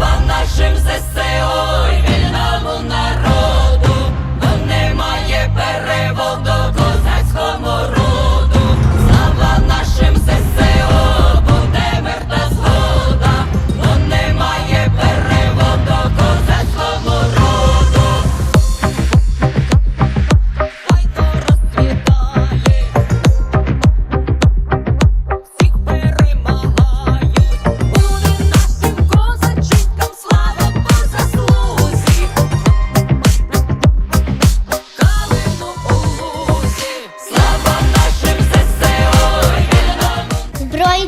Слава нашим ЗСО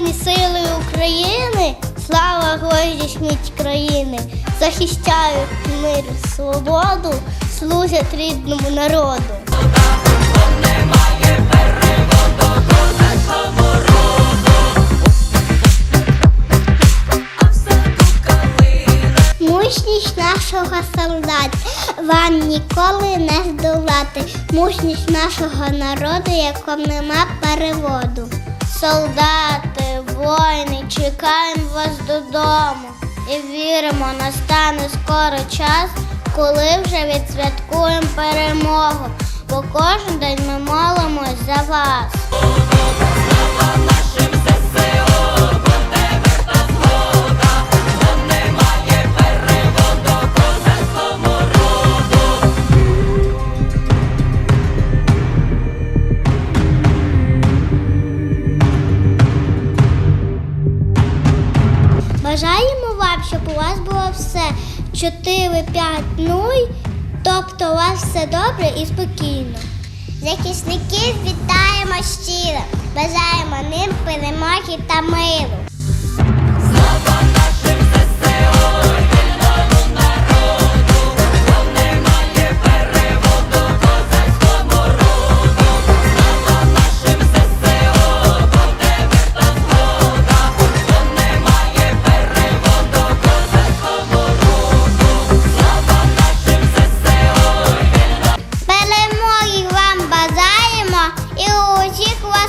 Збройні сили України, слава гордість міць країни, захищають мир, свободу, служать рідному народу. Мужність нашого солдата вам ніколи не здолати. Мужність нашого народу, якому нема переводу. Солдати, воїни, чекаємо вас додому і віримо, настане скоро час, коли вже відсвяткуємо перемогу. Бо кожен день ми молимось за вас. У вас було все 4, 5, 0, тобто у вас все добре і спокійно. Захисників вітаємо щиро, бажаємо ним перемоги та миру.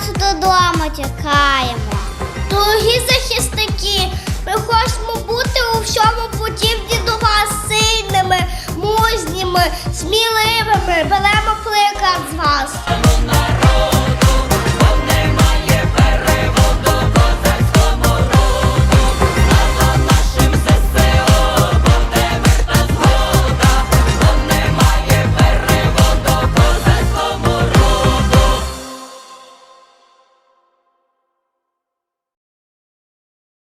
Вас додому чекаємо. Дорогі захисники, ми хочемо бути у всьому подібні до вас сильними, мужніми, сміливими. Беремо